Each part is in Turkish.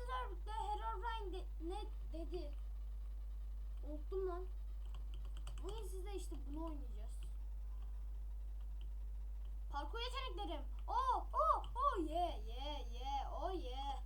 sizlerle Herobrine de, ne dedi? Unuttum lan. Bugün size işte bunu oynayacağız. Parkur yeteneklerim. Oh oh oh yeah yeah yeah oh yeah.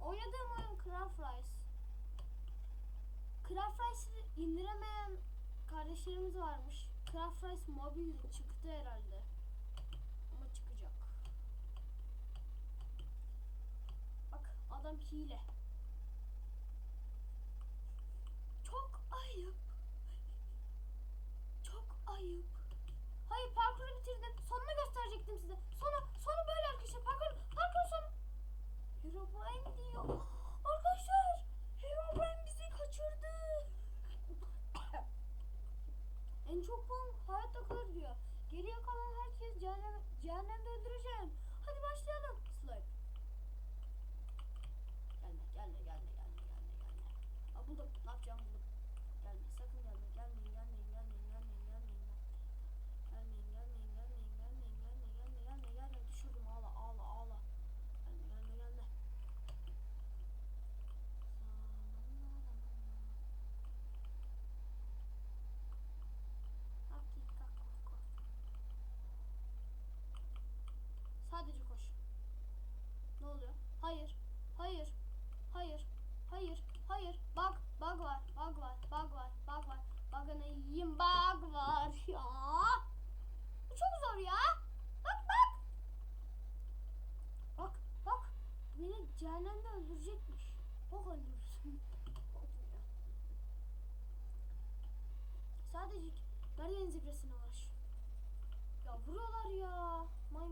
Oynadığım oyun Craft Rice. Craft Rice'ı indiremeyen kardeşlerimiz varmış. Craft Rice mobil çıktı herhalde. Adam hile. Çok ayıp. Çok ayıp. Hayır parkuru bitirdim. Sonunu gösterecektim size. Sonu, sonu böyle arkadaşlar. Parkur, parkur sonu. Herobrine diyor. Arkadaşlar Herobrine bizi kaçırdı. en çok puan hayatta kalır diyor. Geriye kalan buldum. Ne yapacağım buldum.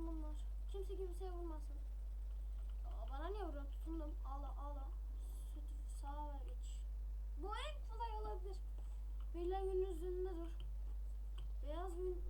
Maymunlar. Kimse kimseye vurmasın. Aa, bana niye vuruyor? Tutundum. Ağla ağla. Sütü sağa ver iç. Bu en kolay olabilir. Verilen günün üzerinde dur. Beyaz gün...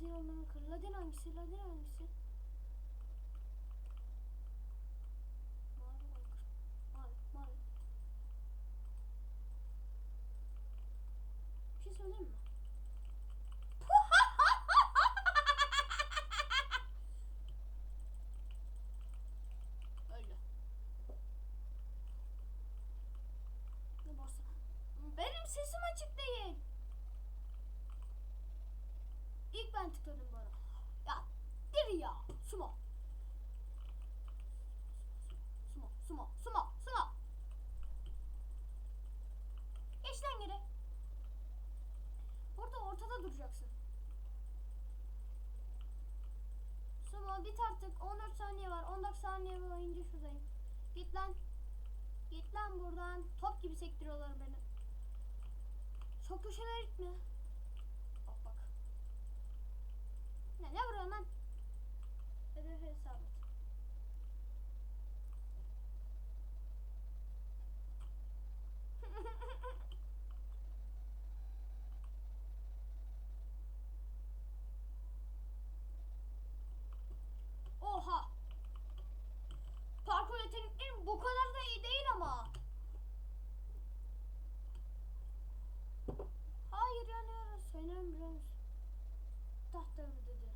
Ladin onların kır. Ladin hangisi? Ladin hangisi? İlk ben tıkladım arada. Ya diri ya. Sumo. Sumo, sumo, sumo, sumo. Geç lan geri. Burada ortada duracaksın. Sumo bit artık. 14 saniye var. 14 saniye boyunca şuradayım. Git lan. Git lan buradan. Top gibi sektiriyorlar beni. Çok köşelere gitme. tahtanı dedi.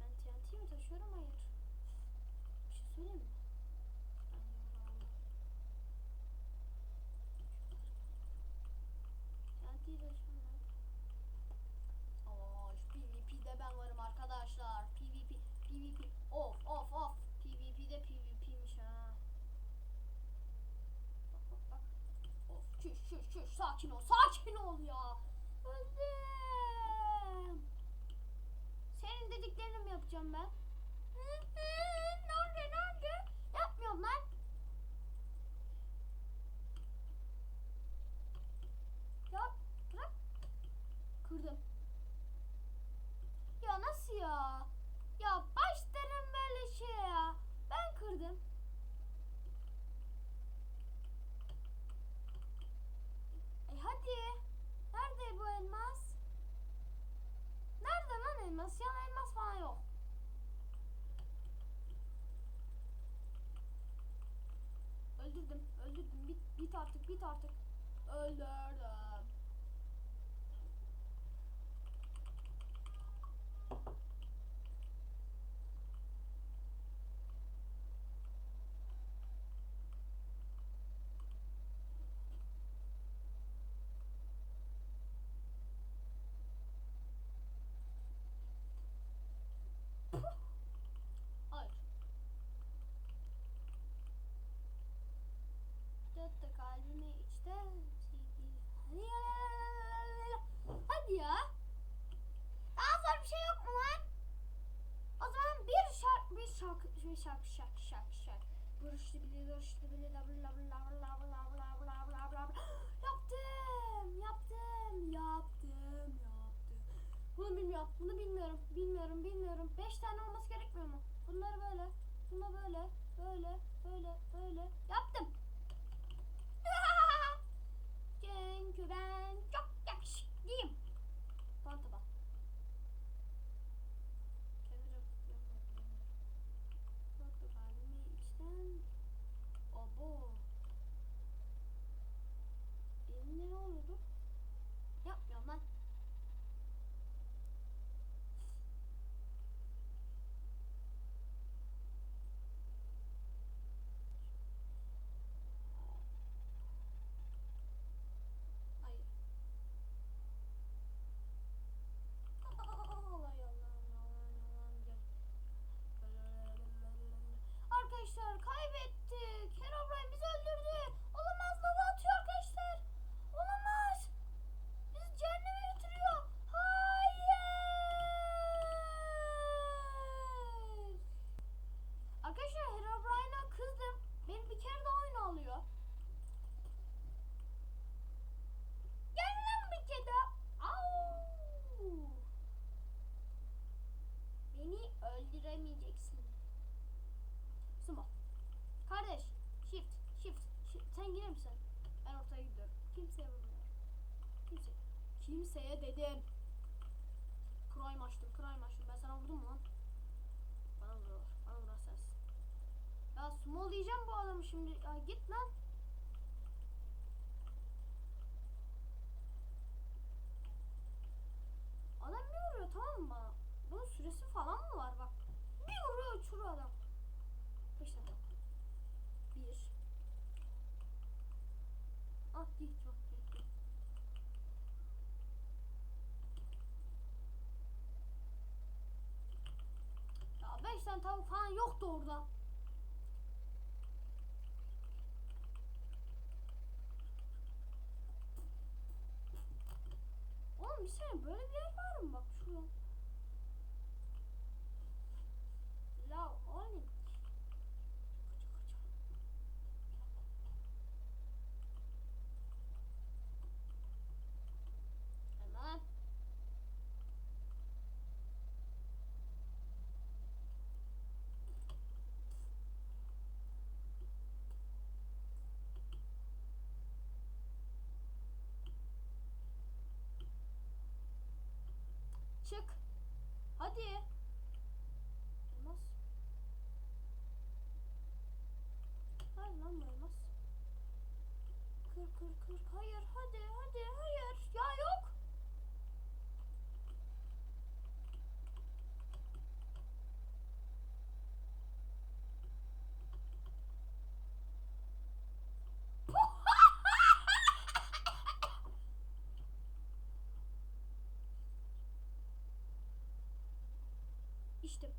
Ben TNT mi taşıyorum? Hayır. Bir şey söyleyeyim mi? TNT'yi taşıyorum. Oş PvP'de ben varım arkadaşlar. PvP, PvP. Of of of. PvP'de PvP'miş ha. Bak bak çüş çüş çüş. Sakin ol. Sakin ol ya. Öldüm. Senin dediklerini mi yapacağım ben? Ne oldu ne? Yapmıyorum lan. Ya bırak. Kırdım. Ya nasıl ya? Ya başlarım böyle şey ya. Ben kırdım. E hadi. Nerede bu elmas? Nerede lan elmas? Ya elmas falan yok. Öldürdüm. Öldürdüm. Bit, bit artık. Bit artık. Öldürdüm. Hayır. Dört de kalbimi içten sevdiğim. Hadi ya. Daha zor bir şey yok mu lan? O zaman bir şarkı, bir şarkı, şarkı, şarkı, şarkı. Barışlı bile, barışlı bile, la bla bla bla bla bla bla bla bla. Yaptım, yaptım, yaptım, yaptım. Bunu bilmiyorum, bunu bilmiyorum, bilmiyorum, bilmiyorum. Beş tane olması gerekmiyor mu? Bunları böyle, bunu böyle, böyle, böyle, böyle. Yaptım. Çünkü ben çok yakışıklıyım. Bantaba. Çeviriyorum. Dört kalbimi içten. Abo. Elimde ne oluyordu? Yapmıyorum lan. Hayır. Allah yalan yalan yalan gel. Arkadaşlar kaybettik. Herobrine bizi öldürdü. Olamaz lava atıyor arkadaşlar. Olamaz. Bizi cehenneme götürüyor. Hayır. Arkadaşlar Herobrine'a kızdım. Beni bir kere de oyun alıyor. Gel lan bir kere. Au. Beni öldüremeyeceksin. Sumo. Kardeş. Shift. Shift. shift. Sen girer misin? Ben ortaya vurmuyorum. Kimse. Kimseye dedim. Crime açtım. Crime açtım. Ben sana vurdum mu lan? Bana vuruyorlar. Bana vuran sensin. Ya sumo diyeceğim bu adamı şimdi. Ya git lan. Adam bir vuruyor tamam mı bana? Bunun süresi falan mı var bak. Bir vuruyor uçuruyor adam. Beş tane. Bir. Ah değil çok değil. Ya beş tane tavuk falan yoktu orada. Oğlum bir saniye böyle bir yer var mı bak şurada. La oğlum. Hemen. Çık. Hadi. Elmas. Hayır lan bu elmas. Kır kır kır. Hayır hadi hadi hayır. Ya yok. yetiştim.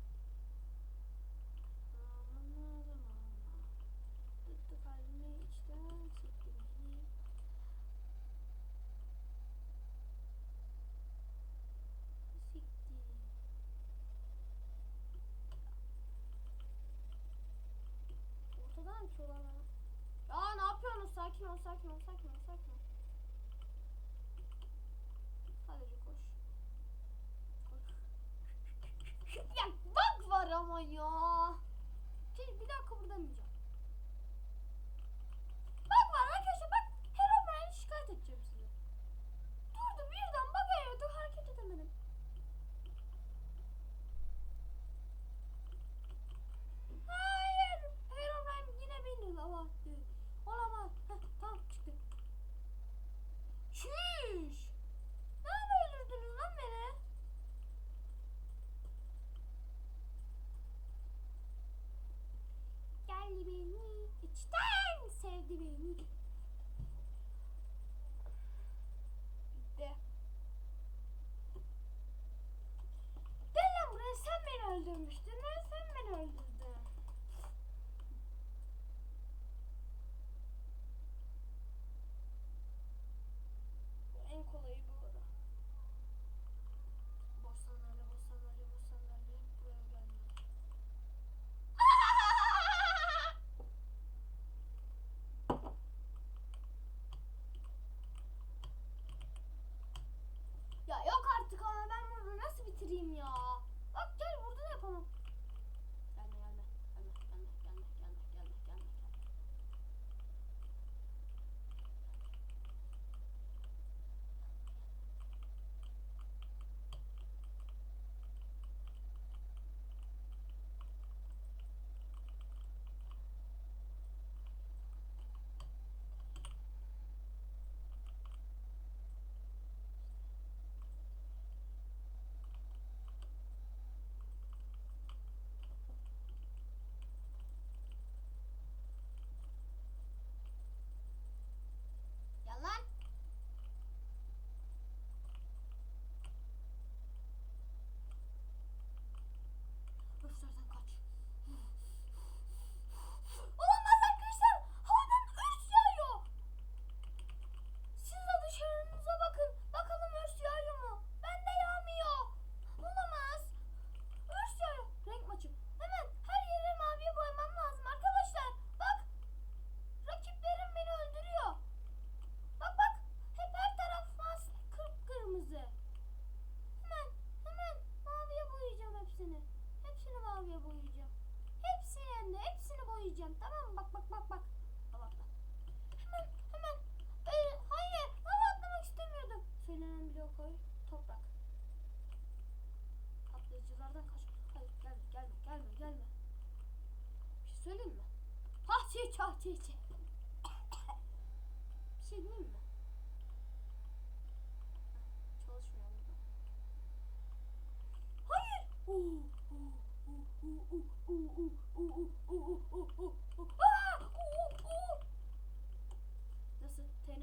Tuttu kalbimi içten çektim. Ortadan ki. Aa ne yapıyorsunuz? Sakin ol, sakin ol, sakin ol.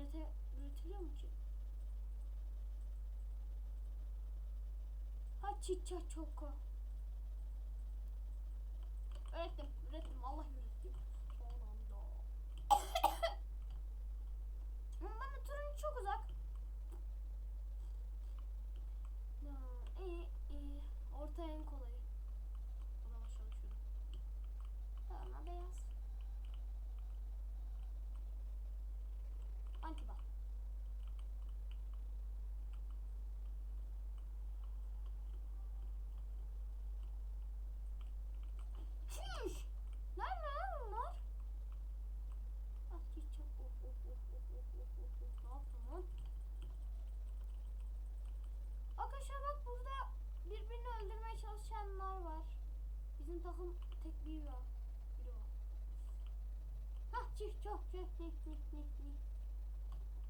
ürete, üretiliyor mu ki? Ha Açıça çoko. Öğrettim.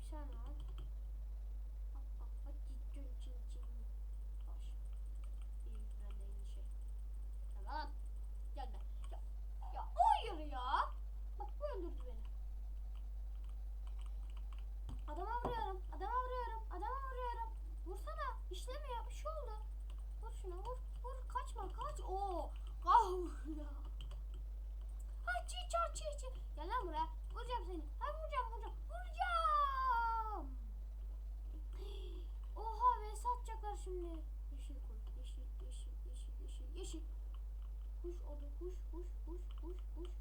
귀찮아. huş huş huş huş huş